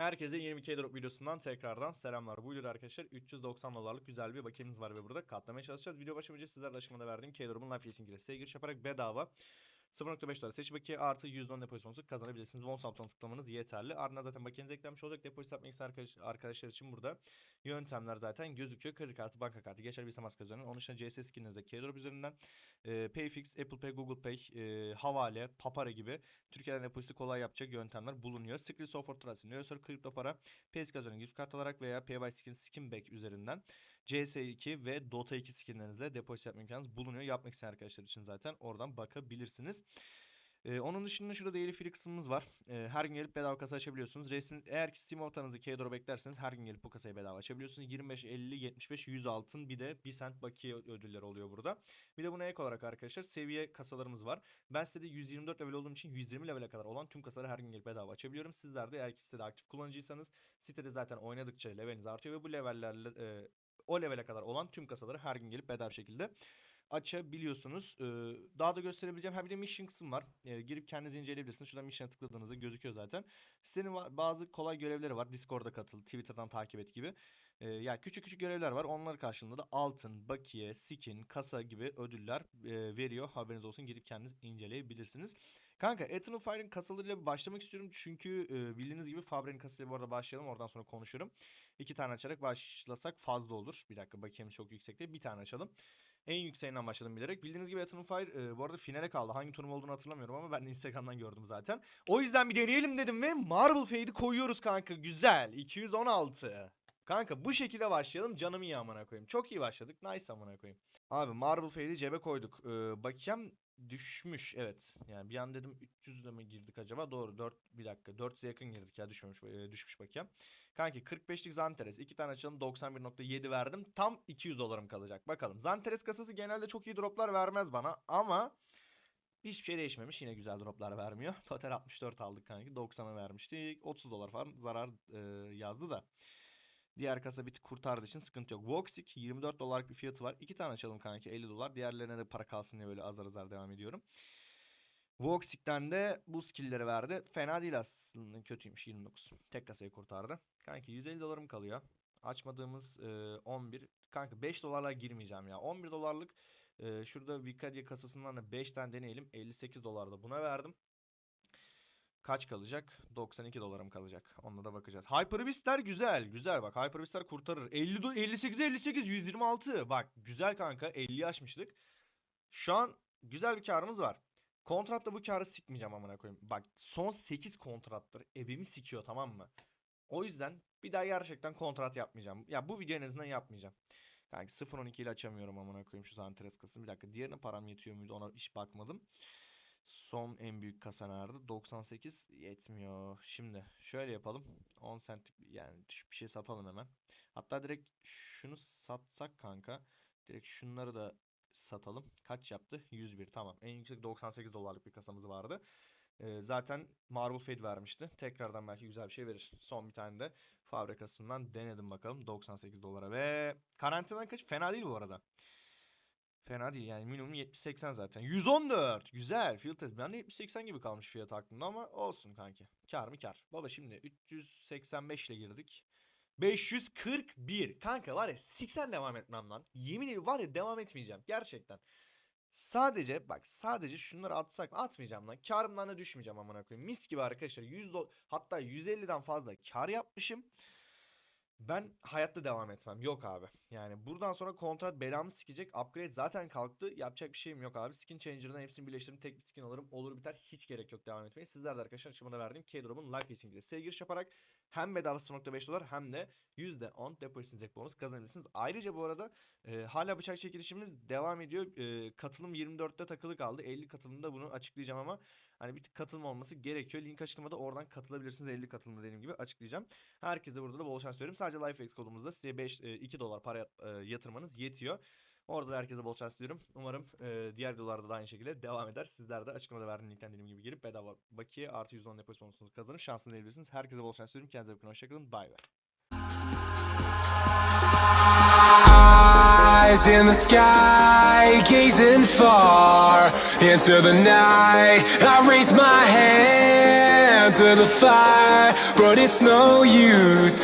Herkese 22 drop videosundan tekrardan selamlar. Bu videoda arkadaşlar 390 dolarlık güzel bir bakiyemiz var ve burada katlamaya çalışacağız. Video başlamadan önce sizlerle aşımada verdiğim K-Drop'un Life Racing ile giriş yaparak bedava 0.5 dolar seç bakiye artı %10 depozit bonusu kazanabilirsiniz. Von Samton tıklamanız yeterli. Ardından zaten bakiyeniz eklenmiş olacak. Yapmak isteyen arkadaş, arkadaşlar için burada yöntemler zaten gözüküyor. Kredi kartı, banka kartı, geçerli bir maske üzerinden. Onun dışında CS skininize K-Drop üzerinden e, Payfix, Apple Pay, Google Pay, e, Havale, Papara gibi Türkiye'den depoziti kolay yapacak yöntemler bulunuyor. Secret Software Trust, Neosor kripto para, PS üzerinden gift kart alarak veya PY Skin, Skinback üzerinden CS2 ve Dota 2 skinlerinizle depozit yapma imkanınız bulunuyor. Yapmak isteyen arkadaşlar için zaten oradan bakabilirsiniz. Ee, onun dışında şurada daily free kısmımız var. Ee, her gün gelip bedava kasa açabiliyorsunuz. Resmin eğer ki Steam ortanızı K-Drop beklerseniz her gün gelip bu kasayı bedava açabiliyorsunuz. 25, 50, 75, 100 altın bir de 1 cent bakiye ödülleri oluyor burada. Bir de buna ek olarak arkadaşlar seviye kasalarımız var. Ben sitede 124 level olduğum için 120 level'e kadar olan tüm kasaları her gün gelip bedava açabiliyorum. Sizler de eğer ki sitede aktif kullanıcıysanız sitede zaten oynadıkça leveliniz artıyor ve bu levellerle e, o levele kadar olan tüm kasaları her gün gelip bedava şekilde açabiliyorsunuz. Ee, daha da gösterebileceğim. Ha bir de mission kısım var. Ee, girip kendiniz inceleyebilirsiniz. Şuradan mission'a tıkladığınızda gözüküyor zaten. Sitenin bazı kolay görevleri var. Discord'da katıl, Twitter'dan takip et gibi. Ee, ya küçük küçük görevler var. Onlar karşılığında da altın, bakiye, skin, kasa gibi ödüller e, veriyor. Haberiniz olsun. Girip kendiniz inceleyebilirsiniz. Kanka Eternal Fire'ın kasalarıyla başlamak istiyorum. Çünkü e, bildiğiniz gibi Fabre'nin kasasıyla bu arada başlayalım. Oradan sonra konuşurum. İki tane açarak başlasak fazla olur. Bir dakika bakiyemiz çok yüksek değil. Bir tane açalım. En yükseğinden başladım bilerek. Bildiğiniz gibi Eternal Fire e, bu arada finale kaldı. Hangi turnuva olduğunu hatırlamıyorum ama ben de Instagram'dan gördüm zaten. O yüzden bir deneyelim dedim ve Marble Fade'i koyuyoruz kanka. Güzel. 216. Kanka bu şekilde başlayalım. Canım iyi amına koyayım. Çok iyi başladık. Nice amına koyayım. Abi Marble Fade'i cebe koyduk. Ee, bakiyem düşmüş. Evet. Yani bir an dedim 300'de mi girdik acaba? Doğru. 4 bir dakika. 400'e yakın girdik ya düşmemiş e, düşmüş bakiyem. Kanki 45'lik Zanteres. 2 tane açalım 91.7 verdim. Tam 200 dolarım kalacak. Bakalım. Zanteres kasası genelde çok iyi droplar vermez bana ama hiçbir şey değişmemiş. Yine güzel droplar vermiyor. Total 64 aldık kanki. 90'a vermiştik. 30 dolar falan zarar e, yazdı da. Diğer kasa bir kurtardığı için sıkıntı yok. Voxic 24 dolarlık bir fiyatı var. 2 tane açalım kanki 50 dolar. Diğerlerine de para kalsın diye böyle azar azar devam ediyorum. Voxic'ten de bu skill'leri verdi. Fena değil aslında. Kötüymüş 29. Tek kasayı kurtardı. Kanki 150 dolarım kalıyor. Açmadığımız e, 11. Kanka 5 dolarla girmeyeceğim ya. 11 dolarlık e, şurada Vicadia kasasından da 5 tane deneyelim. 58 dolar da buna verdim. Kaç kalacak? 92 dolarım kalacak. Onunla da bakacağız. Hyperbeast'ler güzel. Güzel bak. Hyperbeast'ler kurtarır. 50 do 58 58 126. Bak güzel kanka. 50'yi aşmıştık. Şu an güzel bir karımız var. Kontratta bu karı sikmeyeceğim amına koyayım. Bak son 8 kontrattır. Evimi sikiyor tamam mı? O yüzden bir daha gerçekten kontrat yapmayacağım. Ya bu video en azından yapmayacağım. Kanki 0.12 ile açamıyorum amına koyayım şu Zanteres kasını. Bir dakika diğerine param yetiyor muydu ona hiç bakmadım. Son en büyük kasa nerede? 98 yetmiyor. Şimdi şöyle yapalım. 10 centlik yani bir şey satalım hemen. Hatta direkt şunu satsak kanka. Direkt şunları da satalım. Kaç yaptı? 101 tamam. En yüksek 98 dolarlık bir kasamız vardı. Ee, zaten Marble Fade vermişti. Tekrardan belki güzel bir şey verir. Son bir tane de fabrikasından denedim bakalım. 98 dolara ve karantina kaç? Fena değil bu arada. Fena değil yani minimum 70-80 zaten. 114 güzel field test. Ben de 70-80 gibi kalmış fiyat aklımda ama olsun kanki. Kar mı kar. Baba şimdi 385 ile girdik. 541. Kanka var ya 80 devam etmem lan. Yemin ediyorum var ya devam etmeyeceğim. Gerçekten. Sadece bak sadece şunları atsak atmayacağım lan. Karımdan da düşmeyeceğim amına koyayım. Mis gibi arkadaşlar 100 do- hatta 150'den fazla kar yapmışım. Ben hayatta devam etmem. Yok abi. Yani buradan sonra kontrat belamı sikecek. Upgrade zaten kalktı. Yapacak bir şeyim yok abi. Skin Changer'dan hepsini birleştirip tek bir skin alırım. Olur biter. Hiç gerek yok devam etmeye. Sizler de arkadaşlar açıklamada verdiğim K-Drop'un Racing ile siteye giriş yaparak hem bedava 0.5 dolar hem de %10 depozit inecek bonus kazanabilirsiniz. Ayrıca bu arada e, hala bıçak çekilişimiz devam ediyor. E, katılım 24'te takılı kaldı. 50 katılımda bunu açıklayacağım ama hani bir katılım olması gerekiyor. Link açıklamada oradan katılabilirsiniz. 50 katılımda dediğim gibi açıklayacağım. Herkese burada da bol şans diliyorum. Sadece LifeX kodumuzda size 5 e, 2 dolar para e, yatırmanız yetiyor. Orada da herkese bol şans diliyorum. Umarım e, diğer videolarda da aynı şekilde devam eder. Sizler de açıklamada verdiğim linkten dediğim gibi girip bedava bakiye artı 110 depozit bonusunuzu kazanıp şansını diyebilirsiniz. Herkese bol şans diliyorum. Kendinize bakın. Hoşçakalın. Bay bay. İn the sky, gazing far into the night. I raise my hand under the fire, but it's no use.